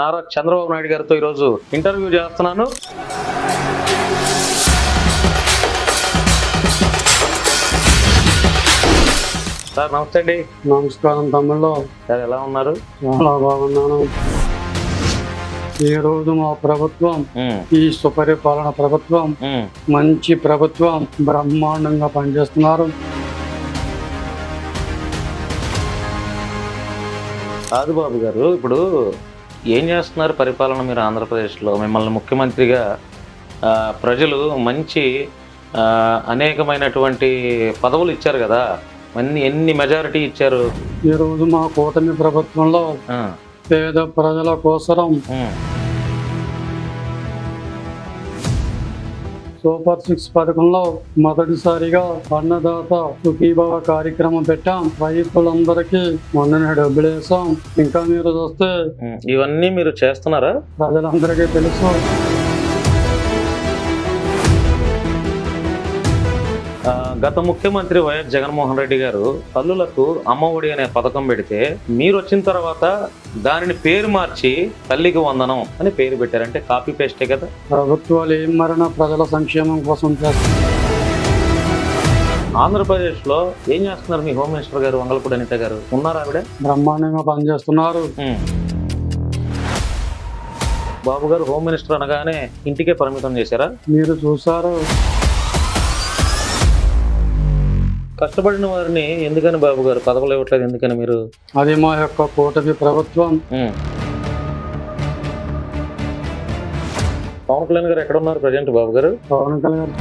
నారా చంద్రబాబు నాయుడు గారితో ఈరోజు ఇంటర్వ్యూ చేస్తున్నాను. సార్ నమస్తే అండి. నమస్కారం తమ్ముళ్ళు. సార్ ఎలా ఉన్నారు? చాలా బాగున్నాను. ఈ రోజు మా ప్రభుత్వం ఈ సుపరిపాలన ప్రభుత్వం మంచి ప్రభుత్వం బ్రహ్మాండంగా పనిచేస్తున్నారు. కాదు బాబు గారు ఇప్పుడు ఏం చేస్తున్నారు పరిపాలన మీరు ఆంధ్రప్రదేశ్లో? మిమ్మల్ని ముఖ్యమంత్రిగా ప్రజలు మంచి అనేకమైనటువంటి పదవులు ఇచ్చారు కదా? అన్ని ఎన్ని మెజారిటీ ఇచ్చారు? ఈ రోజు మా కూటమి ప్రభుత్వంలో పేద ప్రజల కోసరం సూపర్ సిక్స్ పథకంలో మొదటిసారిగా అన్నదాత సుఖీభవ కార్యక్రమం పెట్టాం. రైతులందరికీ మొన్ననే డబ్బులు వేసాం. ఇంకా మీరు చూస్తే ఇవన్నీ మీరు చేస్తున్నారా? ప్రజలందరికీ తెలుసు. గత ముఖ్యమంత్రి వైఎస్ జగన్మోహన్ రెడ్డి గారు తల్లులకు అమ్మఒడి అనే పథకం పెడితే మీరు వచ్చిన తర్వాత దానిని పేరు మార్చి తల్లికి వందనం అని పేరు పెట్టారంటే కాపీ పేస్టే కదా? ప్రభుత్వాలు ఏం మరణ ప్రజల సంక్షేమం కోసం చేస్తారు ఆంధ్రప్రదేశ్లో ఏం చేస్తున్నారు మీ హోమ్ మినిస్టర్ గారు వంగలపూడి అనిత గారు? ఉన్నారా ఆవిడ? బ్రహ్మాండంగా పనిచేస్తున్నారు. బాబు గారు హోమ్ మినిస్టర్ అనగానే ఇంటికే పరిమితం చేశారా? మీరు చూసారు కష్టపడిన వారిని ఎందుకని బాబు గారు పదవులు ఇవ్వట్లేదు? ఎందుకని మీరు? అది మా యొక్క కూటమి ప్రభుత్వం. పవన్ కళ్యాణ్ గారు ఎక్కడ ఉన్నారు ప్రజెంట్ బాబు గారు? పవన్ కళ్యాణ్.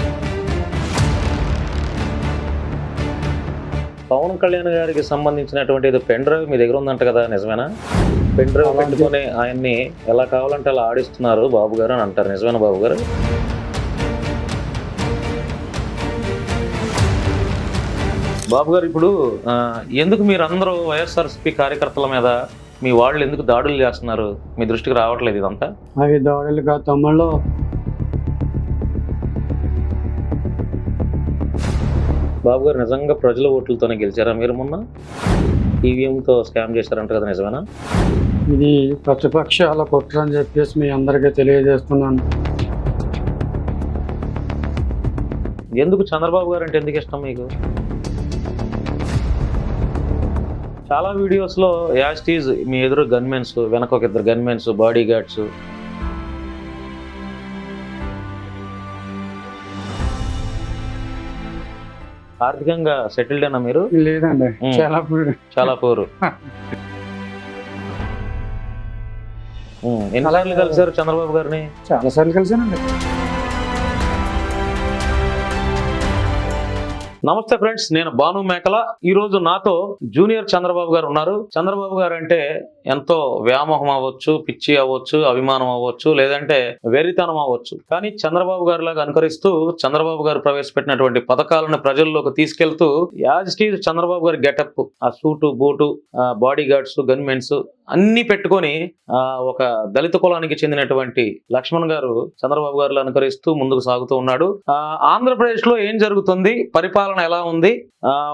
పవన్ కళ్యాణ్ గారికి సంబంధించినటువంటి ఏదో పెన్ డ్రైవ్ మీ దగ్గర ఉందంట కదా నిజమేనా? Pen drive. పెట్టుకొని ఆయన్ని ఎలా కావాలంటే అలా ఆడిస్తున్నారు బాబు గారు అని అంటారు నిజమేనా బాబు గారు? బాబు గారు ఇప్పుడు ఎందుకు మీరు అందరూ వైఎస్ఆర్సీపీ కార్యకర్తల మీద మీ వాళ్ళు ఎందుకు దాడులు చేస్తున్నారు? మీ దృష్టికి రావట్లేదు ఇదంతా? అవి దాడులుగా తమ్ముళ్ళు. బాబు గారు నిజంగా ప్రజల ఓట్లతోనే గెలిచారా మీరు మొన్న? ఈవీఎంతో స్కామ్ చేశారంట కదా నిజమేనా? ఇది ప్రతిపక్షాల కుట్ర అని చెప్పేసి మీ అందరికీ తెలియజేస్తున్నాను. ఎందుకు చంద్రబాబు గారు అంటే ఎందుకు ఇష్టం మీకు? చాలా వీడియోస్లో యాస్టీజ్ మీ ఎదురు గన్మెన్స్ వెనక ఒక ఇద్దరు గన్మెన్స్ బాడీ గార్డ్స్ ఆర్థికంగా సెటిల్డ్ అయినా మీరు? లేదండి. చాలా పీడ- చాలా పోరు ఎన్నిసార్లు కలిసారు చంద్రబాబు గారిని? చాలా సార్లు కలిసానండి నమస్తే ఫ్రెండ్స్ నేను భాను మేకల. ఈ రోజు నాతో జూనియర్ చంద్రబాబు గారు ఉన్నారు. చంద్రబాబు గారు అంటే ఎంతో వ్యామోహం అవ్వచ్చు పిచ్చి అవ్వచ్చు అభిమానం అవ్వచ్చు లేదంటే వెరితనం అవ్వచ్చు. కానీ చంద్రబాబు గారు లాగా అనుకరిస్తూ చంద్రబాబు గారు ప్రవేశపెట్టినటువంటి పథకాలను ప్రజల్లోకి తీసుకెళ్తూ యాజ్ టీజ్ చంద్రబాబు గారి గెటప్. ఆ suit boot bodyguards gunmens అన్ని పెట్టుకొని ఒక దళిత కులానికి చెందినటువంటి లక్ష్మణ్ గారు చంద్రబాబు గారు అనుకరిస్తూ ముందుకు సాగుతూ ఉన్నాడు. ఆ, ఆంధ్రప్రదేశ్లో ఏం జరుగుతుంది? పరిపాలన ఎలా ఉంది?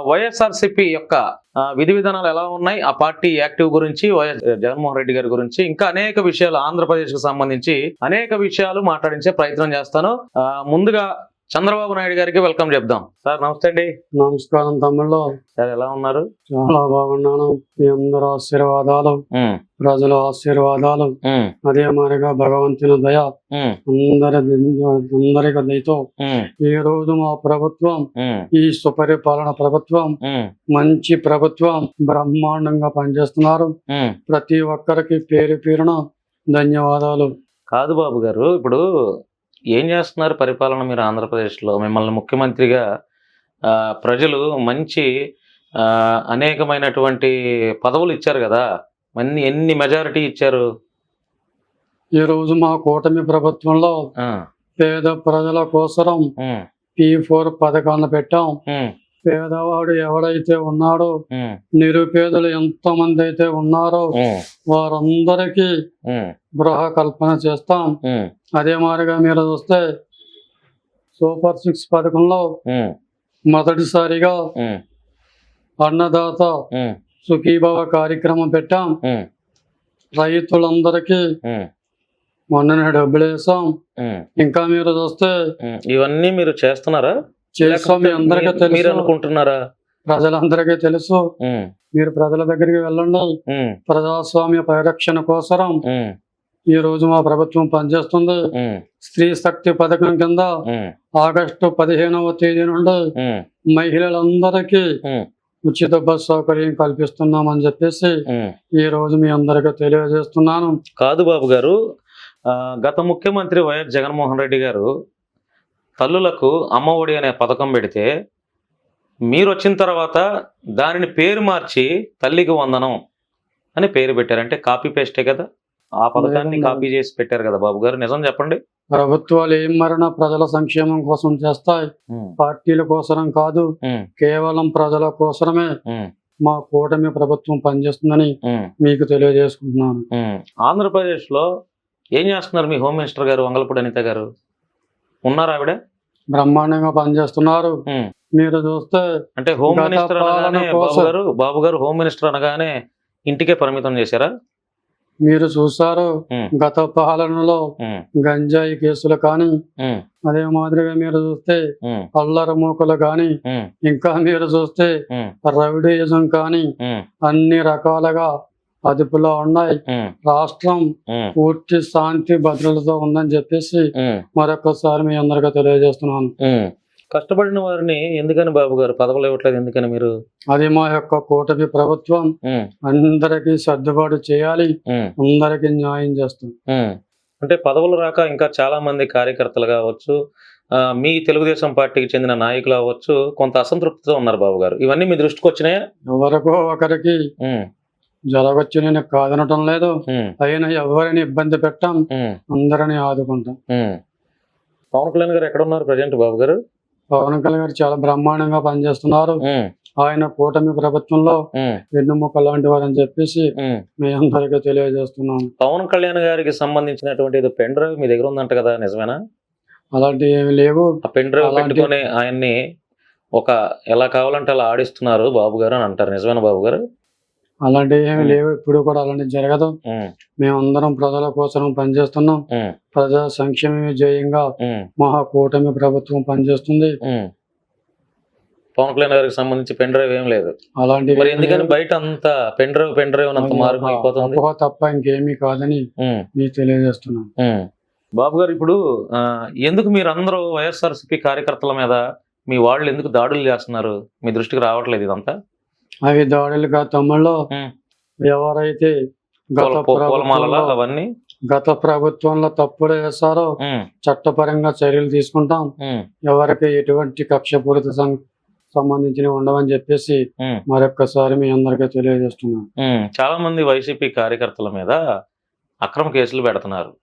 వైఎస్ఆర్సిపి వైఎస్ఆర్సీపీ యొక్క విధి విధానాలు ఎలా ఉన్నాయి? ఆ పార్టీ యాక్టివ్ గురించి వైఎస్ జగన్మోహన్ రెడ్డి గారి గురించి ఇంకా అనేక విషయాలు ఆంధ్రప్రదేశ్కు సంబంధించి అనేక విషయాలు మాట్లాడించే ప్రయత్నం చేస్తాను. ముందుగా చంద్రబాబు నాయుడు గారికి వెల్కమ్ చెప్దాం. సార్ నమస్తే అండి. నమస్కారం తమ్ముళ్ళు సార్ ఎలా ఉన్నారు? చాలా బాగున్నాను. మీ అందరూ ఆశీర్వాదాలు ప్రజల ఆశీర్వాదాలు. అదే మాదిరిగా భగవంతుని దయ అందరి అందరికి దయతో ఈ రోజు మా ప్రభుత్వం ఈ సుపరిపాలన ప్రభుత్వం మంచి ప్రభుత్వం బ్రహ్మాండంగా పనిచేస్తున్నారు. ప్రతి ఒక్కరికి పేరు పేరున ధన్యవాదాలు. కాదు బాబు గారు ఇప్పుడు ఏం చేస్తున్నారు పరిపాలన మీరు ఆంధ్రప్రదేశ్లో? మిమ్మల్ని ముఖ్యమంత్రిగా ప్రజలు మంచి అనేకమైనటువంటి పదవులు ఇచ్చారు కదా? అన్ని ఎన్ని మెజారిటీ ఇచ్చారు? ఈ రోజు మా కూటమి ప్రభుత్వంలో పేద ప్రజల కోసరం ఉమ్, పీ ఫోర్ పథకాన్ని పెట్టాం. పేదవాడు ఎవడైతే ఉన్నాడో నిరుపేదలు ఎంత మంది అయితే ఉన్నారో వారందరికీ గృహ కల్పన చేస్తాం అదే మాదిరిగా మీరు చూస్తే సూపర్ సిక్స్ పథకంలో మొదటిసారిగా అన్నదాత సుఖీభవ కార్యక్రమం పెట్టాం. రైతులందరికీ ఉమ్, మొన్ననే డబ్బులు వేసాం. ఇంకా మీరు చూస్తే. ఇవన్నీ మీరు చేస్తున్నారా? చేస్తాం అందరికీ తెలుసు. అనుకుంటున్నారా ప్రజలందరికీ తెలుసు. మీరు ప్రజల దగ్గరికి వెళ్ళండి. ప్రజాస్వామ్య పరిరక్షణ కోసం ఉమ్, ఈ రోజు మా ప్రభుత్వం పనిచేస్తుంది. స్త్రీ శక్తి పథకం కింద ఆగస్టు పదిహేనవ తేదీ నుండి మహిళలందరికీ ఉచిత బస్ సౌకర్యం కల్పిస్తున్నామని చెప్పేసి. ఈ రోజు మీ అందరికీ తెలియజేస్తున్నాను. కాదు బాబు గారు గత ముఖ్యమంత్రి వైఎస్ జగన్మోహన్ రెడ్డి గారు తల్లులకు అమ్మఒడి అనే పథకం పెడితే మీరు వచ్చిన తర్వాత దానిని పేరు మార్చి తల్లికి వందనం అని పేరు పెట్టారు అంటే కాపీ పేస్టే కదా? ఆ పథకాన్ని. కాపీ చేసి పెట్టారు కదా బాబు గారు. నిజం చెప్పండి. ప్రభుత్వాలు ఏం మరణ ప్రజల సంక్షేమం కోసం చేస్తాయి? పార్టీల కోసరం కాదు. కేవలం ప్రజల కోసమే మా కూటమి ప్రభుత్వం పనిచేస్తుందని మీకు తెలియజేసుకుంటున్నాను. ఉమ్. ఆంధ్రప్రదేశ్లో ఏం చేస్తున్నారు మీ హోమ్ మినిస్టర్ గారు వంగలపూడి అనిత గారు? ఉన్నారా ఆవిడ? బ్రహ్మాండంగా పనిచేస్తున్నారు. మీరు చూస్తే అంటే హోమ్ మినిస్టర్ అనగానే బాబు గారు బాబు గారు హోమ్ మినిస్టర్ అనగానే ఇంటికే పరిమితం చేశారా? మీరు చూసారు ఉమ్, గత పాలనలో గంజాయి కేసులు కానీ అదే మాదిరిగా మీరు చూస్తే అల్లర మూకలు కానీ ఇంకా మీరు చూస్తే రౌడీయిజం కానీ అన్ని రకాలుగా అదుపులో ఉన్నాయి. రాష్ట్రం పూర్తి శాంతి భద్రతతో ఉందని చెప్పేసి మరొకసారి మీ అందరికీ తెలియజేస్తున్నాను. కష్టపడిన వారిని ఎందుకని బాబు గారు పదవులు ఇవ్వట్లేదు ఎందుకని మీరు? అది మా యొక్క కూటమి ప్రభుత్వం. అందరికీ సర్దుబాటు చేయాలి. అందరికీ న్యాయం చేస్తాం. ఉమ్. అంటే పదవులు రాక ఇంకా చాలా మంది కార్యకర్తలు కావచ్చు మీ తెలుగుదేశం పార్టీకి చెందిన నాయకులు అవ్వచ్చు కొంత అసంతృప్తితో ఉన్నారు బాబు గారు. ఇవన్నీ మీ దృష్టికి వచ్చినాయా? ఎవరికో ఒకరికి జరగచ్చు నేను కాదనటం లేదు. అయినా ఎవరిని ఇబ్బంది పెట్టాం అందరినీ ఆదుకుంటాం. పవన్ కళ్యాణ్ గారు ఎక్కడ ఉన్నారు ప్రజెంట్ బాబు గారు? పవన్ కళ్యాణ్ గారు చాలా బ్రహ్మాండంగా పనిచేస్తున్నారు. ఆయన కూటమి ప్రభుత్వంలో వెన్నుముక లాంటి వారని చెప్పేసి ఉమ్. మీ అందరికీ తెలియజేస్తున్నాం. పవన్ కళ్యాణ్ గారికి సంబంధించినటువంటి పెన్ డ్రైవ్ మీ దగ్గర ఉందంట కదా నిజమేనా? అలాంటివి ఏమి లేవు. పెన్ డ్రైవ్ అలాంటి- పెట్టుకొని ఆయన్ని ఒక ఎలా కావాలంటే అలా ఆడిస్తున్నారు బాబు గారు అని అంటారు నిజమేనా బాబు గారు? అలాంటివి ఏమి. లేవు. ఇప్పుడు కూడా అలాంటివి జరగదు. మేమందరం ప్రజల కోసం పనిచేస్తున్నాం. ప్రజా సంక్షేమమే జయంగా ఉమ్, మా కూటమి ప్రభుత్వం పనిచేస్తుంది. పవన్ కళ్యాణ్ గారికి సంబంధించి పెన్ డ్రైవ్ ఏం లేదు. మరి ఎందుకని లేవు. బయట అంత పెన్ డ్రైవ్ పెన్ డ్రైవ్ అంత తప్ప ఇంకేమీ కాదని మీకు తెలియజేస్తున్నాను. బాబు గారు ఇప్పుడు ఎందుకు మీరు అందరూ వైఎస్ఆర్సీపీ కార్యకర్తల మీద మీ వాళ్ళు ఎందుకు దాడులు చేస్తున్నారు? మీ దృష్టికి రావట్లేదు ఇదంతా? అవి దాడులుగా తమ్ముళ్ళు. ఎవరైతే గత అవన్నీ? గత ప్రభుత్వంలో తప్పుడు వేశారో చట్టపరంగా చర్యలు తీసుకుంటాం. ఎవరికి ఎటువంటి కక్షపూరిత సం- సంబంధించినవి ఉండవని చెప్పేసి. మరొక్కసారి మీ అందరికీ తెలియజేస్తున్నాను. ఉమ్, చాలా మంది వైసీపీ కార్యకర్తల మీద అక్రమ కేసులు పెడుతున్నారు.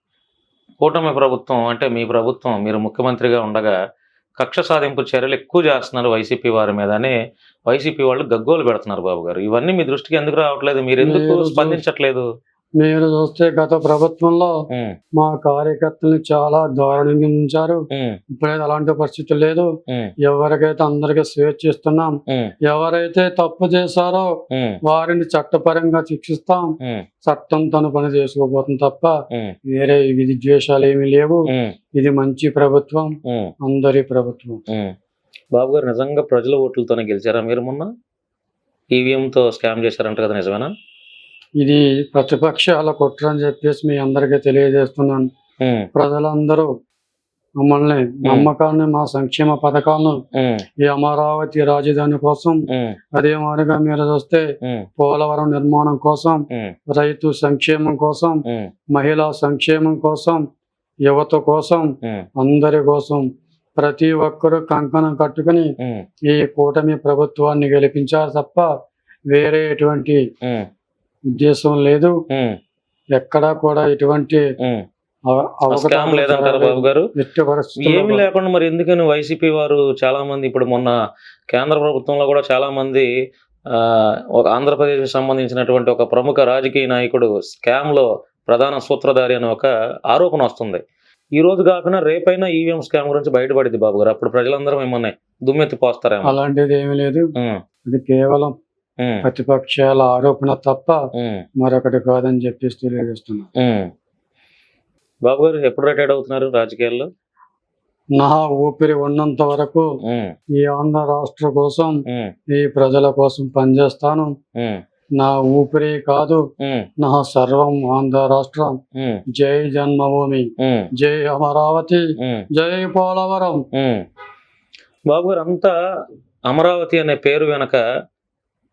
కూటమి ప్రభుత్వం అంటే మీ ప్రభుత్వం మీరు ముఖ్యమంత్రిగా ఉండగా కక్ష సాధింపు చర్యలు ఎక్కువ చేస్తున్నారు వైసీపీ వారి మీద అని వైసీపీ వాళ్ళు గగ్గోలు పెడుతున్నారు బాబు గారు. ఇవన్నీ మీ దృష్టికి ఎందుకు రావట్లేదు? మీరు ఎందుకు స్పందించట్లేదు? మీరు చూస్తే గత ప్రభుత్వంలో మా కార్యకర్తల్ని చాలా దారుణంగా ఉంచారు. ఇప్పుడైతే అలాంటి పరిస్థితి లేదు. ఎవరికైతే అందరికీ స్వేచ్ఛ ఇస్తున్నాం ఎవరైతే తప్పు చేశారో వారిని చట్టపరంగా శిక్షిస్తాం. చట్టం తన పని చేసుకోబోతుంది తప్ప వేరే విధి ద్వేషాలు ఏమీ లేవు. ఇది మంచి ప్రభుత్వం. అందరి ప్రభుత్వం. బాబు గారు నిజంగా ప్రజల ఓట్లతోనే గెలిచారా మీరు మొన్న? ఈవీఎంతో స్కామ్ చేశారంట కదా నిజమేనా? ఇది ప్రతిపక్షాల కుట్ర అని చెప్పేసి మీ అందరికీ తెలియజేస్తున్నాను. ప్రజలందరూ మమ్మల్ని నమ్మకాన్ని మా సంక్షేమ పథకాలను ఈ అమరావతి రాజధాని కోసం అదే మాదిరిగా మీరు చూస్తే పోలవరం నిర్మాణం కోసం రైతు సంక్షేమం కోసం మహిళా సంక్షేమం కోసం యువత కోసం అందరి కోసం ప్రతి ఒక్కరూ కంకణం కట్టుకుని ఈ కూటమి ప్రభుత్వాన్ని గెలిపించారు తప్ప వేరే ఎటువంటి ఉద్దేశం లేదు. ఎక్కడా కూడా ఎటువంటి లేదంటారా. బాబు గారు? ఏమి కూడా. లేకుండా మరి ఎందుకని వైసీపీ వారు చాలా మంది ఇప్పుడు మొన్న కేంద్ర ప్రభుత్వంలో కూడా చాలా మంది ఆ, ఒక ఆంధ్రప్రదేశ్ సంబంధించినటువంటి ఒక ప్రముఖ రాజకీయ నాయకుడు స్కామ్లో ప్రధాన సూత్రధారి అని ఒక ఆరోపణ వస్తుంది. ఈ రోజు కాకుండా రేపైనా ఈవీఎం స్కామ్ గురించి బయటపడింది బాబు గారు. అప్పుడు ప్రజలందరూ మిమ్మల్ని దుమ్మెత్తి పోస్తారేమో. అలాంటిది ఏమీ లేదు. అది కేవలం ప్రతిపక్షాల ఆరోపణ తప్ప మరొకటి కాదని చెప్పేసి తెలియజేస్తున్నా. బాబు గారు ఎప్పుడు రిటైర్డ్ అవుతున్నారు రాజకీయాల్లో? నా ఊపిరి ఉన్నంత వరకు ఈ ఆంధ్ర రాష్ట్ర కోసం ఈ ప్రజల కోసం పనిచేస్తాను. నా ఊపిరి కాదు నా సర్వం ఆంధ్ర రాష్ట్రం. జై జన్మభూమి జై అమరావతి జై పోలవరం. బాబు గారు అంతా అమరావతి అనే పేరు వెనక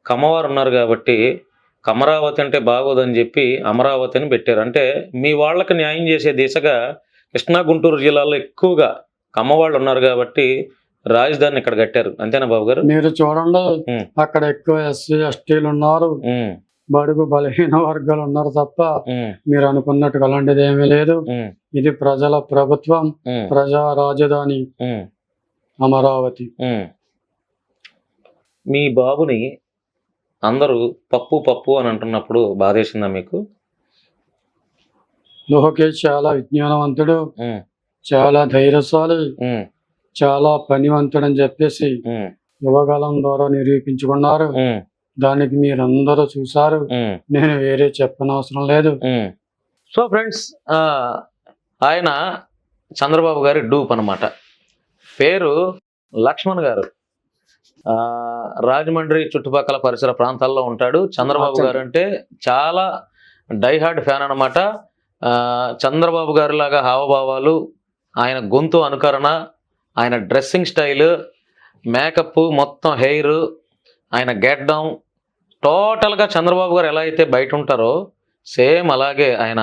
కమ్మవారు ఉన్నారు కాబట్టి కమరావతి అంటే బాగోదని చెప్పి అమరావతి అని పెట్టారు. అంటే మీ వాళ్ళకి న్యాయం చేసే దిశగా కృష్ణా గుంటూరు జిల్లాలో ఎక్కువగా కమ్మవాళ్ళు ఉన్నారు కాబట్టి రాజధాని ఇక్కడ కట్టారు. అంతేనా బాబు గారు? మీరు చూడండి. అక్కడ ఎక్కువ ఎస్సీ ఎస్టీలు ఉన్నారు. బడుగు బలహీన వర్గాలు ఉన్నారు తప్ప మీరు అనుకున్నట్టు అలాంటిది ఏమీ లేదు. ఇది ప్రజల ప్రభుత్వం ప్రజా రాజధాని. అమరావతి. మీ బాబుని అందరూ పప్పు పప్పు అని అంటున్నప్పుడు బాధేసిందా మీకు? లోకేష్ చాలా విజ్ఞానవంతుడు చాలా ధైర్యశాలి చాలా పనివంతుడు అని చెప్పేసి యువకాలం ద్వారా నిరూపించుకున్నారు. దానికి మీరందరూ చూసారు నేను వేరే చెప్పనవసరం లేదు. సో ఫ్రెండ్స్ ఆయన చంద్రబాబు గారి డూప్ అన్నమాట. పేరు లక్ష్మణ్ గారు. రాజమండ్రి చుట్టుపక్కల పరిసర ప్రాంతాల్లో ఉంటాడు. చంద్రబాబు గారు అంటే చాలా డైహార్డ్ ఫ్యాన్ అనమాట చంద్రబాబు గారి లాగా హావభావాలు ఆయన గొంతు అనుకరణ ఆయన డ్రెస్సింగ్ స్టైల్ మేకప్ మొత్తం హెయిర్ ఆయన గెడ్డం టోటల్గా చంద్రబాబు గారు ఎలా అయితే బయట ఉంటారో సేమ్ అలాగే ఆయన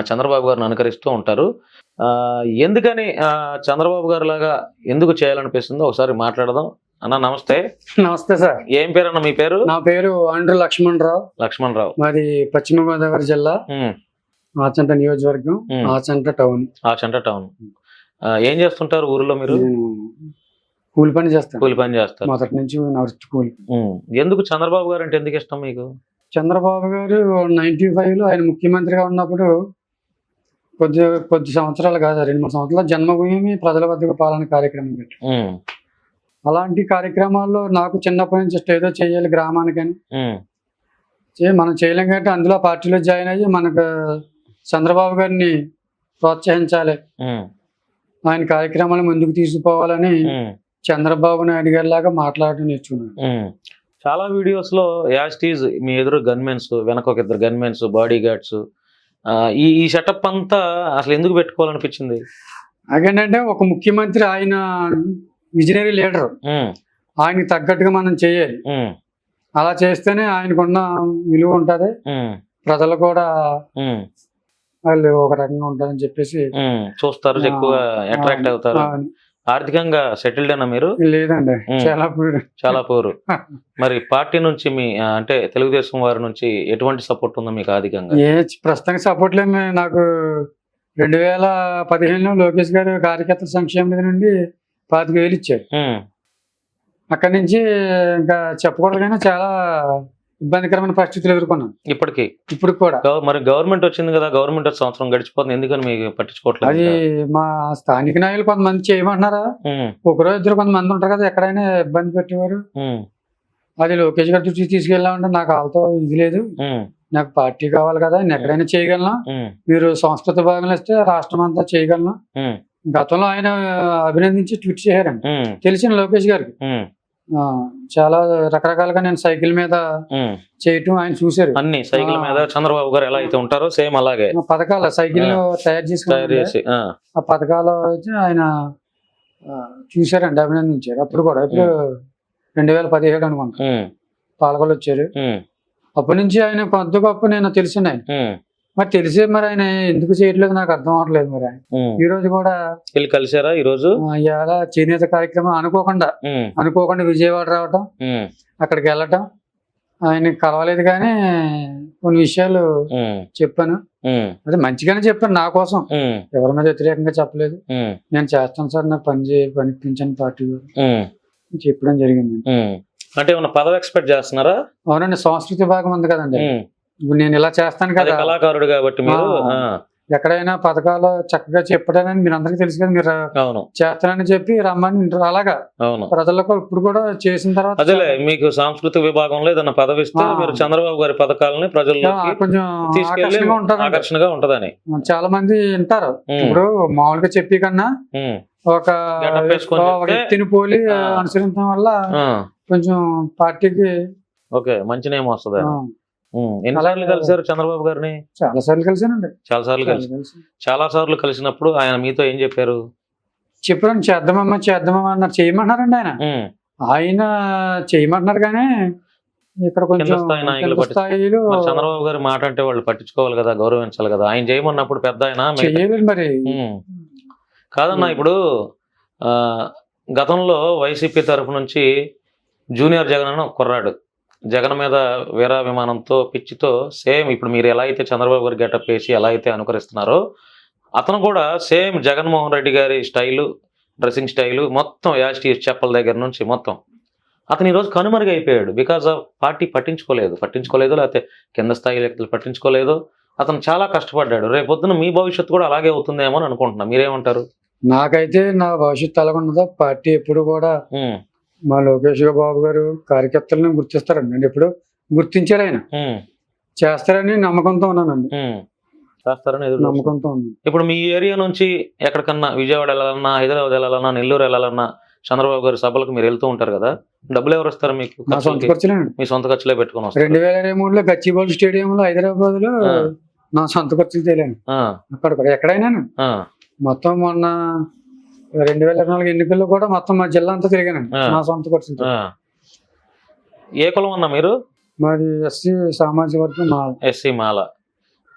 చంద్రబాబు గారిని అనుకరిస్తూ ఉంటారు. ఆ, ఎందుకని చంద్రబాబు గారు లాగా ఎందుకు చేయాలనిపిస్తుందో ఒకసారి మాట్లాడదాం. అన్న నమస్తే. నమస్తే సార్. ఏం పేరు అన్న మీ పేరు? నా పేరు ఆండ్రు లక్ష్మణ్ రావు లక్ష్మణ్ రావు మాది పశ్చిమ గోదావరి జిల్లా. ఆచంట నియోజకవర్గం. Achanta town. Achanta town ఏం చేస్తుంటారు ఊరిలో మీరు? కూలి పని చేస్తాను. కూలి పని చేస్తారు. మొదటి నుంచి కూలి. ఎందుకు చంద్రబాబు గారు అంటే ఎందుకు ఇష్టం మీకు? చంద్రబాబు గారు నైన్టీ ఫైవ్లో ఆయన ముఖ్యమంత్రిగా ఉన్నప్పుడు కొద్ది కొద్ది సంవత్సరాలు కాదు రెండు మూడు సంవత్సరాలు జన్మభూమి ప్రజల వద్దకు పాలన కార్యక్రమం పెట్టారు. ఉమ్, అలాంటి కార్యక్రమాల్లో నాకు చిన్నప్పటి నుంచి ఏదో చేయాలి గ్రామానికని మనం చేయలేం కాబట్టి అందులో పార్టీలో జాయిన్ అయ్యి మనకు చంద్రబాబు గారిని ప్రోత్సహించాలి. ఆయన కార్యక్రమాలు ముందుకు తీసుకుపోవాలని చంద్రబాబు నాయుడు గారి లాగా మాట్లాడటం నేర్చుకున్నాను. చాలా వీడియోస్లో యాస్టీజ్ మీ ఎదురు గన్మెన్స్ వెనక ఒక ఇద్దరు గన్మెన్స్ బాడీ గార్డ్స్ ఈ ఈ సెటప్ అంతా అసలు ఎందుకు పెట్టుకోవాలనిపించింది? నాకేంటంటే ఒక ముఖ్యమంత్రి ఆయన విజనరీ లీడర్. ఆయనకి తగ్గట్టుగా మనం చేయాలి. అలా చేస్తేనే ఆయనకున్న విలువ ఉంటుంది. ప్రజలు కూడా వాళ్ళు ఒక రకంగా ఉంటారని చెప్పేసి. చూస్తారు ఎక్కువగా అట్రాక్ట్ అవుతారు. ఆర్థికంగా సెటిల్డ్ అయినా మీరు? లేదండి. చాలా పూర్ చాలా పూరు మరి పార్టీ నుంచి మీ అంటే తెలుగుదేశం వారి నుంచి ఎటువంటి సపోర్ట్ ఉందో మీకు ఆర్థికంగా? ఏ ప్రస్తుతానికి సపోర్ట్ లేదు నాకు రెండు వేల పదిహేనులో లోకేష్ గారు కార్యకర్తల సంక్షేమ నిధి నుండి పాతిక వేలు ఇచ్చారు. అక్కడి నుంచి ఇంకా చెప్పకూడదు కానీ చాలా ఇబ్బందికరమైన పరిస్థితులు ఎదుర్కొన్నాను ఇప్పటికి. ఇప్పుడు కూడా. మరి గవర్నమెంట్ వచ్చింది కదా గవర్నమెంట్ సంవత్సరం గడిచిపోతుంది ఎందుకని మీకు పట్టించుకోవట్లేదు అది? మా స్థానిక నాయకులు కొంతమంది చేయమంటున్నారా? ఒకరో ఇద్దరు కొంతమంది ఉంటారు కదా ఎక్కడైనా ఇబ్బంది పెట్టేవారు. అది లోకేష్ గారి దృష్టికి తీసుకెళ్ళామంటే నాకు వాళ్ళతో ఇది లేదు. నాకు పార్టీ కావాలి కదా నేను ఎక్కడైనా చేయగలను. మీరు సంస్కృత భాగంలో ఇస్తే రాష్ట్రం అంతా చేయగలను. గతంలో ఆయన అభినందించి ట్వీట్ చేశారండి తెలిసిన లోకేష్ గారికి. చాలా రకరకాలుగా నేను సైకిల్ మీద. చేయటం ఆయన చూశారు. అన్ని సైకిల్ మీద చంద్రబాబు గారు ఎలా అయితే ఉంటారో సేమ్ అలాగే. పథకాలు సైకిల్ తయారు తయారు చేసుకుని చేసి ఆ, పథకాలు ఆయన ఆ, చూశారండి అభినందించారు. అప్పుడు కూడా ఇప్పుడు రెండు వేల పదిహేడు అనుకుంటా. ఉమ్, పాలకొల్లు వచ్చారు. అప్పటి నుంచి ఆయన కొద్ది గొప్ప నేను తెలిసిన మరి తెలిసి మరి ఆయన ఎందుకు చేయట్లేదు నాకు అర్థం అవట్లేదు మరి ఆయన. ఈ రోజు కూడా వీళ్ళు కలిసారా ఈ రోజు? ఇవాళ చేనేత కార్యక్రమం అనుకోకుండా అనుకోకుండా విజయవాడ రావటం అక్కడికి వెళ్ళటం. ఆయన కలవలేదు కానీ కొన్ని విషయాలు చెప్పాను. అది మంచిగానే చెప్పాను నా కోసం. ఎవరి మీద వ్యతిరేకంగా చెప్పలేదు. నేను చేస్తాను సార్ నాకు పని చేయ పనిపించని పార్టీ చెప్పడం జరిగింది. అంటే ఏమన్నా పదవి ఎక్స్పెక్ట్ చేస్తున్నారా? అవునండి సంస్కృతి భాగం ఉంది కదండి. నేను ఇలా చేస్తాను అదే కదా. కళాకారుడు కాబట్టి మీరు ఎక్కడైనా పథకాలు చక్కగా చెప్పడానని మీరు అందరికీ తెలుసు కదా మీరు అవును. చేస్తానని చెప్పి రమ్మని. అలాగా? అవును. ప్రజలకు ఇప్పుడు కూడా చేసిన తర్వాత అదేలే మీకు సాంస్కృతిక విభాగంలో ఏదైనా పదవి ఇస్తే. మీరు చంద్రబాబు గారి పథకాలని ప్రజల్లోకి కొంచెం ఆకర్షణగా ఉంటదని. చాలా మంది వింటారు. ఇప్పుడు మామూలుగా చెప్పి కన్నా ఒక వ్యక్తిని పోలి. అనుసరించడం వల్ల కొంచెం పార్టీకి ఓకే మంచి నేమ్ వస్తుంది ఎన్నిసార్లు. కలిసారు చంద్రబాబు గారిని? చాలా సార్లు కలిసానండి చాలా సార్లు కలిసి చాలా సార్లు కలిసినప్పుడు ఆయన మీతో ఏం చెప్పారు? చెప్పాను చేద్దామమ్మా చేద్దామమ్మా అన్నారు. చేయమన్నారండి ఆయన. ఆయన చేయమంటున్నారు కానీ ఇక్కడ కొంచెం స్థాయిలో చంద్రబాబు గారి మాట అంటే వాళ్ళు పట్టించుకోవాలి కదా గౌరవించాలి కదా. ఆయన చేయమన్నప్పుడు పెద్ద ఆయన మరి. కాదన్నా ఇప్పుడు ఆ, గతంలో వైసీపీ తరఫు నుంచి జూనియర్ జగన్ అని ఒక కుర్రాడు. జగన్ మీద వీరాభిమానంతో పిచ్చితో సేమ్ ఇప్పుడు మీరు ఎలా అయితే చంద్రబాబు గారి గెటప్ వేసి ఎలా అయితే అనుకరిస్తున్నారో అతను కూడా సేమ్ జగన్మోహన్ రెడ్డి గారి స్టైలు డ్రెస్సింగ్ స్టైలు మొత్తం యాస్టీ చెప్పల దగ్గర నుంచి మొత్తం. అతను ఈరోజు కనుమరుగైపోయాడు బికాజ్ ఆఫ్ పార్టీ పట్టించుకోలేదు. పట్టించుకోలేదు లేకపోతే కింద స్థాయి వ్యక్తులు పట్టించుకోలేదు. అతను చాలా కష్టపడ్డాడు. రేపొద్దున మీ భవిష్యత్తు కూడా అలాగే అవుతుందేమో అని అనుకుంటున్నా. మీరేమంటారు? నాకైతే నా భవిష్యత్తు ఉన్నదో పార్టీ ఎప్పుడు కూడా మా లోకేష్ బాబు గారు కార్యకర్తలను గుర్తిస్తారండి. నేను ఎప్పుడు గుర్తించారు ఆయన. చేస్తారని నమ్మకంతో ఉన్నానండి. చేస్తారని ఎదురు. నమ్మకంతో ఉన్నాను ఇప్పుడు మీ ఏరియా నుంచి ఎక్కడికన్నా విజయవాడ వెళ్ళాలన్నా హైదరాబాద్ వెళ్ళాలన్నా నెల్లూరు వెళ్ళాలన్నా చంద్రబాబు గారి సభలకు మీరు వెళ్తూ ఉంటారు కదా? డబ్బులు ఎవరు ఇస్తారు మీకు నా సొంత మీ సొంత ఖర్చులే పెట్టుకుని వస్తారు. రెండు వేల ఇరవై మూడులో గచ్చిబౌలి స్టేడియంలో హైదరాబాద్లో. నా సొంత ఖర్చులు తేలాను. ఆ, అక్కడ కూడా ఎక్కడైనా మొత్తం మొన్న రెండు వేల ఇరవై నాలుగు ఎన్నికల్లో కూడా మొత్తం మా జిల్లా అంతా తిరిగానండి. నా సొంత ఆ. ఏ కులం అన్నా మీరు? మాది ఎస్సీ సామాజిక వర్గం మా ఎస్సీ మాల.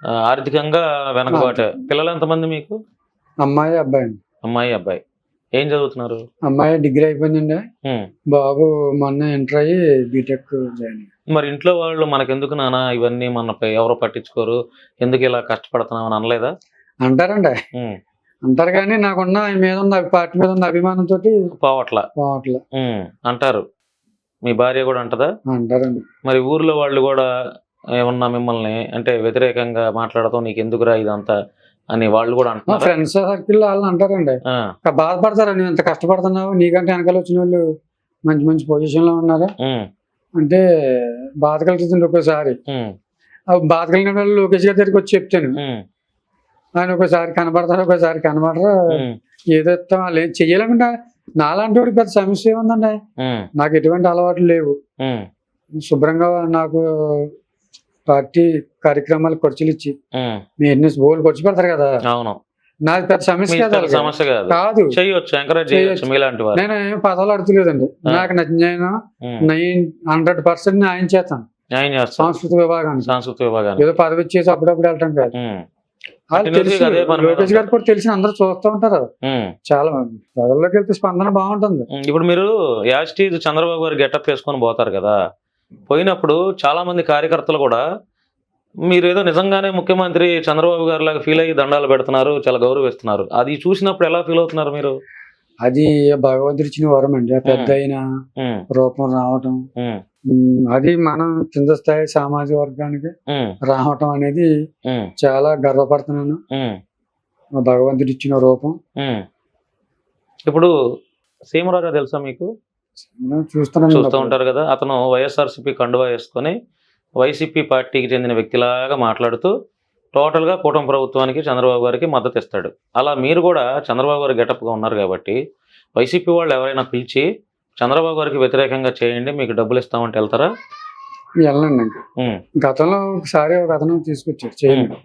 ఆర్థికంగా వెనకబాటే. పిల్లలు ఎంతమంది మీకు? అమ్మాయి అబ్బాయి అండి. అమ్మాయి అబ్బాయి. ఏం చదువుతున్నారు? అమ్మాయి డిగ్రీ అయిపోయిందండి. బాబు మొన్న ఎంటర్ అయ్యి బీటెక్ జాయిన్. మరి ఇంట్లో వాళ్ళు మనకెందుకు నాన్న ఇవన్నీ మనపై ఎవరు పట్టించుకోరు? ఎందుకు ఇలా కష్టపడుతున్నావు అని అనలేదా? అంటారండి. అంటారు కానీ నాకున్న ఆయన మీద ఉన్న పార్టీ మీద ఉన్న అభిమానంతో పోవట్లా. పోవట్లే. అంటారు. మీ భార్య కూడా అంటదా? అంటారండి. మరి ఊర్లో వాళ్ళు కూడా ఏమన్నా మిమ్మల్ని అంటే వ్యతిరేకంగా మాట్లాడతాం నీకు ఎందుకురా ఇదంతా అని వాళ్ళు కూడా మా అంటున్నారు? ఫ్రెండ్స్ సర్కిల్ వాళ్ళు అంటారండి. బాధపడతారు? నువ్వు ఎంత కష్టపడుతున్నావు నీకంటే వెనకాల వచ్చిన వాళ్ళు మంచి మంచి పొజిషన్లో ఉన్నారు? అంటే బాధ కలుగుతుంది ఒక్కోసారి. బాధ కలిగిన వాళ్ళు లోకేష్ గారి దగ్గరికి వచ్చి చెప్తాను. ఆయన ఒకసారి కనబడతారు ఒకసారి కనబడరు. ఏదో ఇస్తాం వాళ్ళు ఏం చెయ్యాలనుకుంటా నాలాంటి వాడికి పెద్ద సమస్య ఏముందండి? నాకు ఎటువంటి అలవాట్లు లేవు. శుభ్రంగా నాకు పార్టీ కార్యక్రమాలు ఖర్చులు ఇచ్చి మెయింటెనెన్స్ బోల్ ఖర్చు పెడతారు కదా? అవును. నాకు పెద్ద సమస్య మీ. సమస్య కాదు. చేయొచ్చు నేను ఏం పదాలు అడుగులేదండి. నాకు నచ్చిన ఉమ్. నైన్ హండ్రెడ్ పర్సెంట్ న్యాయం చేస్తాను. సాంస్కృతిక విభాగానికి. సాంస్కృతిక విభాగాన్ని ఏదో పదవి ఇచ్చేసి అప్పుడప్పుడు వెళ్ళటం కాదు. లోకేష్ గారు కూడా తెలిసి అందరూ చూస్తూ ఉంటారు. చాలా మంది. ప్రజల్లోకి వెళ్తే స్పందన బాగుంటుంది. ఇప్పుడు మీరు యాస్టీజ్ చంద్రబాబు గారు గెటప్ వేసుకొని పోతారు కదా. పోయినప్పుడు చాలా మంది కార్యకర్తలు కూడా మీరు ఏదో నిజంగానే ముఖ్యమంత్రి చంద్రబాబు గారి లాగా ఫీల్ అయ్యి దండాలు పెడుతున్నారు చాలా గౌరవిస్తున్నారు. అది చూసినప్పుడు ఎలా ఫీల్ అవుతున్నారు మీరు? అది భగవంతుడి ఇచ్చిన వరం అండి. పెద్ద అయిన రూపం రావటం. అది మనం కింద స్థాయి సామాజిక వర్గానికి రావటం అనేది చాలా గర్వపడుతున్నాను. భగవంతుడి ఇచ్చిన రూపం. ఇప్పుడు సీమరాజా తెలుసా మీకు? చూస్తూ ఉంటారు కదా అతను వైఎస్ఆర్సీపీ కండువా వేసుకొని వైసీపీ పార్టీకి చెందిన వ్యక్తిలాగా మాట్లాడుతూ టోటల్గా కూటమి ప్రభుత్వానికి చంద్రబాబు గారికి మద్దతు ఇస్తాడు. అలా మీరు కూడా చంద్రబాబు గారు గెటప్గా ఉన్నారు కాబట్టి వైసీపీ వాళ్ళు ఎవరైనా పిలిచి చంద్రబాబు గారికి వ్యతిరేకంగా చేయండి మీకు డబ్బులు ఇస్తామంటే వెళ్తారా? వెళ్ళండి గతంలో ఒకసారి ఒక అతను తీసుకొచ్చారు చేయండి.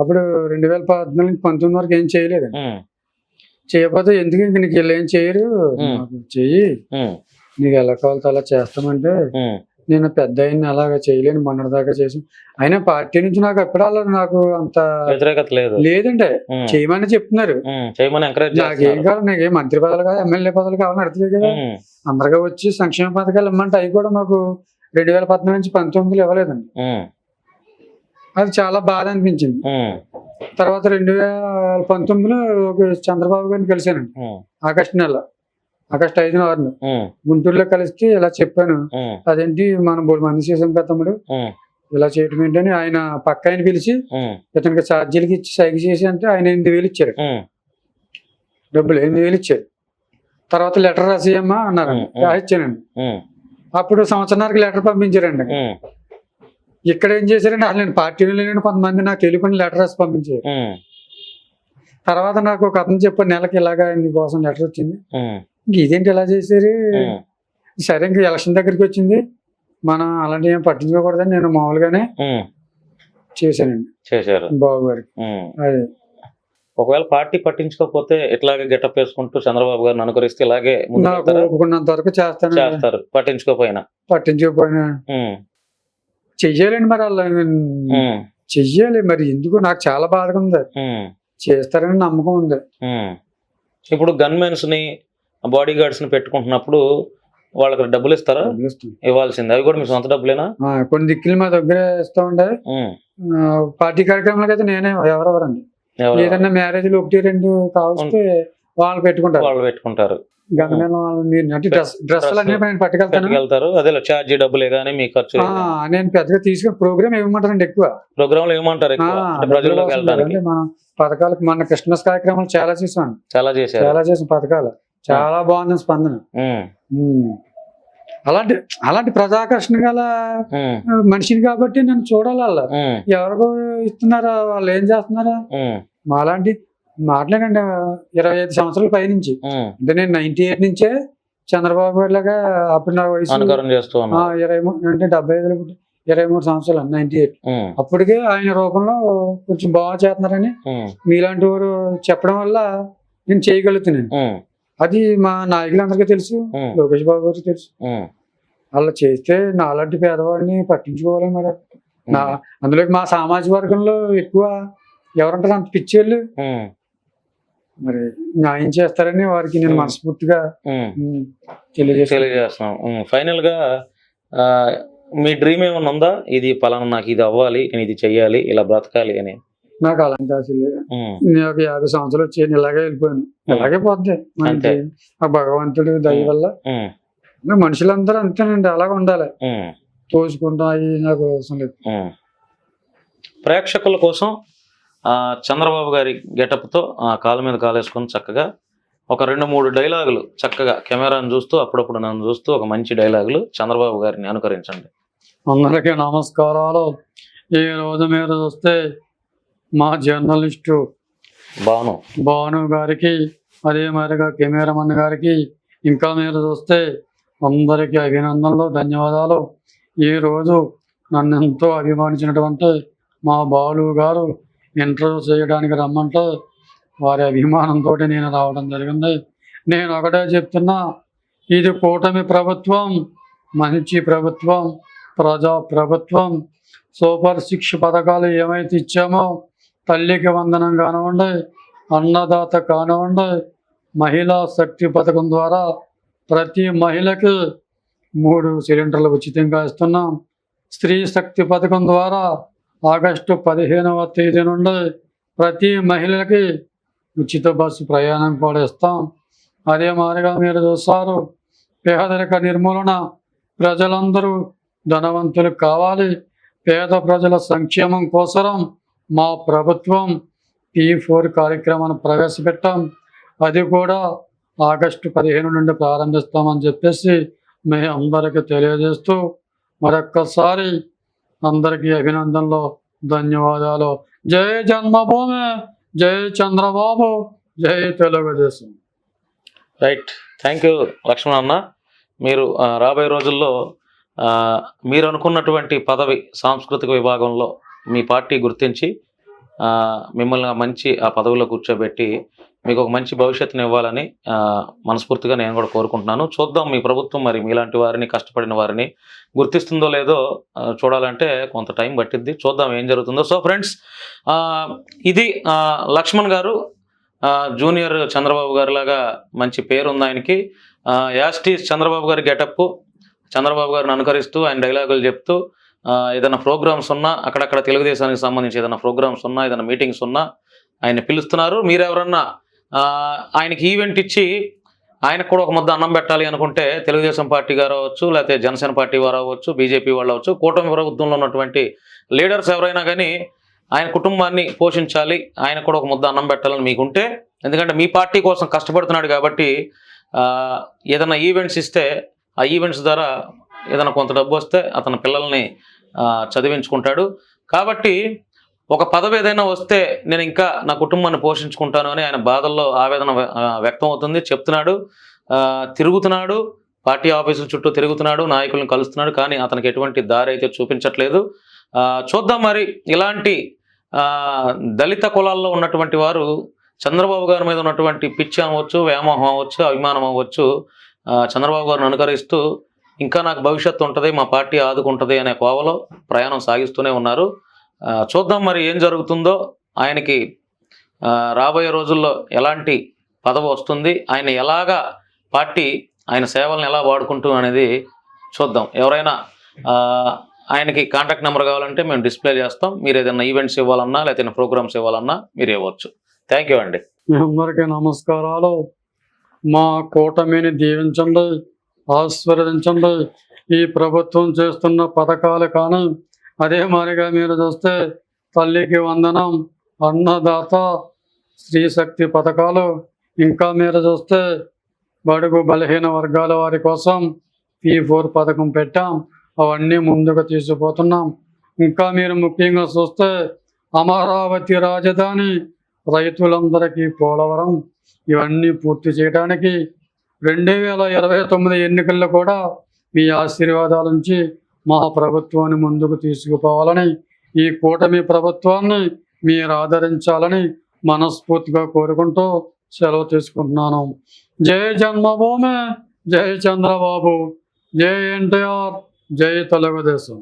అప్పుడు రెండు వేల పద్నాలుగు నుంచి పంతొమ్మిది వరకు ఏం చేయలేదండి. ఉమ్, చేయకపోతే ఎందుకు ఇంక నీకు వీళ్ళు ఏం చేయరు? చెయ్యి. నీకు ఎలా కావాలో అలా చేస్తామంటే నేను పెద్ద అయిన అలాగా చేయలేను మొన్నటిదాకా చేసి అయినా పార్టీ నుంచి నాకు ఎప్పుడు నాకు అంత వ్యతిరేకత లేదు. లేదంటే ఉమ్, చేయమని చెప్తున్నారు. చేయమని ఎంకరేజ్ నాకేం కావాలి నాకేం మంత్రి పదవులు కాదు ఎమ్మెల్యే పదవులు కావాలని అడుగుతుంది కదా. అందరిగా వచ్చి సంక్షేమ పథకాలు ఇమ్మంటే అవి కూడా మాకు రెండు వేల పద్నాలుగు నుంచి పంతొమ్మిదిలో ఇవ్వలేదండి. అది చాలా బాధ అనిపించింది. తర్వాత రెండు వేల పంతొమ్మిదిలో చంద్రబాబు గారిని కలిశానండి. ఆగస్టు నెల. ఆగస్టు ఐదున ఆరున గుంటూరులో కలిస్తే ఇలా చెప్పాను అదేంటి మనం మూడు మంది చేసాం కదా తమ్ముడు? ఇలా చేయటం ఏంటని ఆయన పక్క ఆయన పిలిచి ఇతనికి ఛార్జీలకి ఇచ్చి సైగ చేసి అంటే ఆయన ఎనిమిది వేలు ఇచ్చారు డబ్బులు ఎనిమిది వేలు ఇచ్చారు తర్వాత లెటర్ రాసేయమ్మా అన్నారు. రాసిచ్చానండి. అప్పుడు సంవత్సరానికి లెటర్ పంపించారండి. ఇక్కడ ఏం చేశారండి అసలు నేను పార్టీలో లేని కొంతమంది నాకు తెలియకుండా లెటర్ రాసి పంపించారు. తర్వాత నాకు ఒక అతను చెప్పాడు నెలకి ఇలాగా నీకోసం లెటర్ వచ్చింది. ఇదేంటి ఇలా చేశారు? సరే ఇంక ఎలక్షన్ దగ్గరికి వచ్చింది. మనం అలాంటివి ఏం పట్టించుకోకూడదని నేను మామూలుగానే చేశానండి. చేశారు. బాబు గారికి. అదే. ఒకవేళ పార్టీ పట్టించుకోకపోతే ఇట్లాగే గెటప్ వేసుకుంటూ చంద్రబాబు గారిని అనుకరిస్తే ఇలాగే? ఒప్పుకున్నంత వరకు చేస్తాను. చేస్తారు. పట్టించుకోపోయినా పట్టించుకోపోయినా చెయ్యాలండి మరి అలా. చెయ్యాలి. మరి ఎందుకు? నాకు చాలా బాధగా ఉంది. చేస్తారని నమ్మకం ఉంది. ఇప్పుడు గన్మెన్స్ని బాడీ గార్డ్స్ని పెట్టుకుంటున్నప్పుడు వాళ్ళకి డబ్బులు ఇస్తారా. ఇవ్వాల్సింది. అవి కూడా మీ సొంత డబ్బులేనా? కొన్ని దిక్కులు మా దగ్గర ఇస్తూ ఆ, పార్టీ కార్యక్రమాలకు అయితే నేనే ఎవరెవరండి? ఎవరు ఏదన్నా మ్యారేజ్లు ఒకటి రెండు కావస్తే వాళ్ళు పెట్టుకుంటారు. వాళ్ళు పెట్టుకుంటారు. వెళ్తారు అదే ఛార్జీ డబ్బులే కానీ మీ ఖర్చు నేను పెద్దగా తీసుకుని ప్రోగ్రామ్ ఇవ్వమంటారండి ఎక్కువ. ప్రోగ్రామ్ డబ్బులు ప్రజల్లోకి వెళ్ళడానికి. మనం పథకాలకు మన క్రిస్మస్ కార్యక్రమాలు చాలా చేసాం చాలా చేశారు. చాలా చేసాం పథకాలు. చాలా బాగుంది స్పందన. అలాంటి అలాంటి ప్రజాకర్షణ గల మనిషిని కాబట్టి నేను చూడాలి వాళ్ళ ఎవరికో ఇస్తున్నారా వాళ్ళు ఏం చేస్తున్నారా? మాలాంటి మాట్లాడండి ఇరవై ఐదు సంవత్సరాల పైనుంచి. ఉమ్. అంటే నేను నైన్టీ ఎయిట్ నుంచే చంద్రబాబు గారి లాగా అప్పుడు నా వయసు ఇరవై మూడు అంటే డెబ్బై పుట్టి ఇరవై మూడు సంవత్సరాలు నైన్టీ ఎయిట్. అప్పటికే ఆయన రూపంలో కొంచెం బాగా చేస్తున్నారని మీలాంటి వారు చెప్పడం వల్ల నేను చేయగలుగుతున్నాను. అది మా నాయకులందరికీ తెలుసు లోకేష్ బాబు గారికి తెలుసు. అలా చేస్తే నాలాంటి పేదవాడిని పట్టించుకోవాలి మరి. నా అందులో మా సామాజిక వర్గంలో ఎక్కువ ఎవరంటారు? అంత పిచ్చేళ్ళు. మరి న్యాయం చేస్తారని వారికి నేను. మనస్ఫూర్తిగా తెలియజేస్తాను తెలియజేస్తున్నాం. ఫైనల్గా మీ డ్రీమ్ ఏమన్నా ఉందా? ఇది పలానా నాకు ఇది అవ్వాలి నేను ఇది చెయ్యాలి ఇలా బ్రతకాలి అని. నాకు అలాంటి ఆశ లేదు నేను ఒక యాభై సంవత్సరాలు వచ్చి నేను ఇలాగే వెళ్ళిపోయాను. ఇలాగే పోతే అంతే. ఆ భగవంతుడు దయ వల్ల. మనుషులందరూ అంతేనండి అలాగే ఉండాలి. తోసుకుంటాం అవి నాకు అవసరం లేదు. ప్రేక్షకుల కోసం ఆ, చంద్రబాబు గారి getup తో ఆ కాళ్ళ మీద కాలేసుకొని చక్కగా ఒక రెండు మూడు డైలాగులు చక్కగా కెమెరాను చూస్తూ అప్పుడప్పుడు నన్ను చూస్తూ ఒక మంచి డైలాగులు చంద్రబాబు గారిని అనుకరించండి. అందరికీ నమస్కారాలు. ఈ రోజు మీరు చూస్తే మా జర్నలిస్టు బాను భాను గారికి అదే మాదిరిగా కెమెరామన్ గారికి ఇంకా మీరు చూస్తే అందరికీ అభినందనలు ధన్యవాదాలు. ఈ రోజు నన్ను ఎంతో అభిమానించినటువంటి మా బాలు గారు ఇంటర్వ్యూ చేయడానికి రమ్మంటే వారి అభిమానంతో నేను రావడం జరిగింది. నేను ఒకటే చెప్తున్నా ఇది కూటమి ప్రభుత్వం మంచి ప్రభుత్వం ప్రజా ప్రభుత్వం సూపర్ సిక్స్ పథకాలు ఏమైతే ఇచ్చామో తల్లికి వందనం కానివ్వండి అన్నదాత కానివ్వండి మహిళా శక్తి పథకం ద్వారా ప్రతి మహిళకి మూడు సిలిండర్లు ఉచితంగా ఇస్తున్నాం. స్త్రీ శక్తి పథకం ద్వారా ఆగస్టు పదిహేనవ తేదీ నుండి ప్రతి మహిళకి ఉచిత బస్సు ప్రయాణం కూడా ఇస్తాం. అదే మాదిరిగా మీరు చూస్తారు పేదరిక నిర్మూలన ప్రజలందరూ ధనవంతులు కావాలి. పేద ప్రజల సంక్షేమం కోసరం మా ప్రభుత్వం పీ ఫోర్ కార్యక్రమాన్ని ప్రవేశపెట్టాం. అది కూడా ఆగస్టు పదిహేను నుండి ప్రారంభిస్తామని చెప్పేసి మీ అందరికీ తెలియజేస్తూ మరొక్కసారి అందరికీ అభినందనలు ధన్యవాదాలు. జై జన్మభూమి జై చంద్రబాబు జై Telugu Desam. Right. Thank you Lakshman అన్న. మీరు రాబోయే రోజుల్లో మీరు అనుకున్నటువంటి పదవి సాంస్కృతిక విభాగంలో మీ పార్టీ గుర్తించి మిమ్మల్ని మంచి ఆ పదవిలో కూర్చోబెట్టి మీకు ఒక మంచి భవిష్యత్తుని ఇవ్వాలని మనస్ఫూర్తిగా నేను కూడా కోరుకుంటున్నాను. చూద్దాం మీ ప్రభుత్వం మరి మీలాంటి వారిని కష్టపడిన వారిని గుర్తిస్తుందో లేదో చూడాలంటే కొంత టైం పట్టిద్ది. చూద్దాం ఏం జరుగుతుందో. సో ఫ్రెండ్స్ ఇది లక్ష్మణ్ గారు జూనియర్ చంద్రబాబు గారిలాగా మంచి పేరు ఉంది ఆయనకి యాస్టీస్ చంద్రబాబు గారి గెటప్ చంద్రబాబు గారిని అనుకరిస్తూ ఆయన డైలాగులు చెప్తూ ఏదైనా ప్రోగ్రామ్స్ ఉన్నా అక్కడక్కడ తెలుగుదేశానికి సంబంధించి ఏదైనా ప్రోగ్రామ్స్ ఉన్నా ఏదైనా మీటింగ్స్ ఉన్నా ఆయన పిలుస్తున్నారు. మీరెవరన్నా ఎవరన్నా ఆయనకి ఈవెంట్ ఇచ్చి ఆయనకు కూడా ఒక ముద్ద అన్నం పెట్టాలి అనుకుంటే తెలుగుదేశం పార్టీ గారు అవ్వచ్చు లేకపోతే జనసేన పార్టీ వారు అవ్వచ్చు బీజేపీ వాళ్ళు అవ్వచ్చు కూటమి ప్రభుత్వంలో ఉన్నటువంటి లీడర్స్ ఎవరైనా కానీ ఆయన కుటుంబాన్ని పోషించాలి ఆయన కూడా ఒక ముద్ద అన్నం పెట్టాలని మీకుంటే ఎందుకంటే మీ పార్టీ కోసం కష్టపడుతున్నాడు కాబట్టి ఏదైనా ఈవెంట్స్ ఇస్తే ఆ ఈవెంట్స్ ద్వారా ఏదైనా కొంత డబ్బు వస్తే అతని పిల్లల్ని చదివించుకుంటాడు. కాబట్టి ఒక పదవి ఏదైనా వస్తే నేను ఇంకా నా కుటుంబాన్ని పోషించుకుంటాను అని ఆయన బాధల్లో ఆవేదన వ్యక్తం అవుతుంది. చెప్తున్నాడు. తిరుగుతున్నాడు. పార్టీ ఆఫీసుల చుట్టూ తిరుగుతున్నాడు. నాయకులను కలుస్తున్నాడు. కానీ అతనికి ఎటువంటి దారి అయితే చూపించట్లేదు. చూద్దాం మరి. ఇలాంటి దళిత కులాల్లో ఉన్నటువంటి వారు చంద్రబాబు గారి మీద ఉన్నటువంటి పిచ్చి అవ్వచ్చు వ్యామోహం అవ్వచ్చు అభిమానం అవ్వచ్చు చంద్రబాబు గారిని అనుకరిస్తూ ఇంకా నాకు భవిష్యత్తు ఉంటుంది మా పార్టీ ఆదుకుంటుంది అనే కోవలో ప్రయాణం సాగిస్తూనే ఉన్నారు. చూద్దాం మరి ఏం జరుగుతుందో. ఆయనకి రాబోయే రోజుల్లో ఎలాంటి పదవి వస్తుంది ఆయన ఎలాగా పార్టీ ఆయన సేవలను ఎలా వాడుకుంటూ అనేది చూద్దాం. ఎవరైనా ఆయనకి కాంటాక్ట్ నెంబర్ కావాలంటే మేము డిస్ప్లే చేస్తాం. మీరు ఏదైనా ఈవెంట్స్ ఇవ్వాలన్నా లేకపోతే ప్రోగ్రామ్స్ ఇవ్వాలన్నా మీరు ఇవ్వచ్చు. థ్యాంక్ యూ అండి. మీ అందరికీ నమస్కారాలు. మా కూటమిని దీవించండి. ఆశీర్వదించండి ఈ ప్రభుత్వం చేస్తున్న పథకాలు కానీ అదే మాదిరిగా మీరు చూస్తే తల్లికి వందనం అన్నదాత స్త్రీ శక్తి పథకాలు. ఇంకా మీరు చూస్తే బడుగు బలహీన వర్గాల వారి కోసం పీ ఫోర్ పథకం పెట్టాం. అవన్నీ ముందుకు తీసుకుపోతున్నాం. ఇంకా మీరు ముఖ్యంగా చూస్తే అమరావతి రాజధాని రైతులందరికీ పోలవరం. ఇవన్నీ పూర్తి చేయడానికి రెండు వేల ఇరవై తొమ్మిది ఎన్నికల్లో కూడా మీ ఆశీర్వాదాల నుంచి మా ప్రభుత్వాన్ని ముందుకు తీసుకుపోవాలని ఈ కూటమి ప్రభుత్వాన్ని మీరు ఆదరించాలని మనస్ఫూర్తిగా కోరుకుంటూ సెలవు తీసుకుంటున్నాను. జై జన్మభూమి జై చంద్రబాబు జై ఎన్టీఆర్ జై తెలుగుదేశం.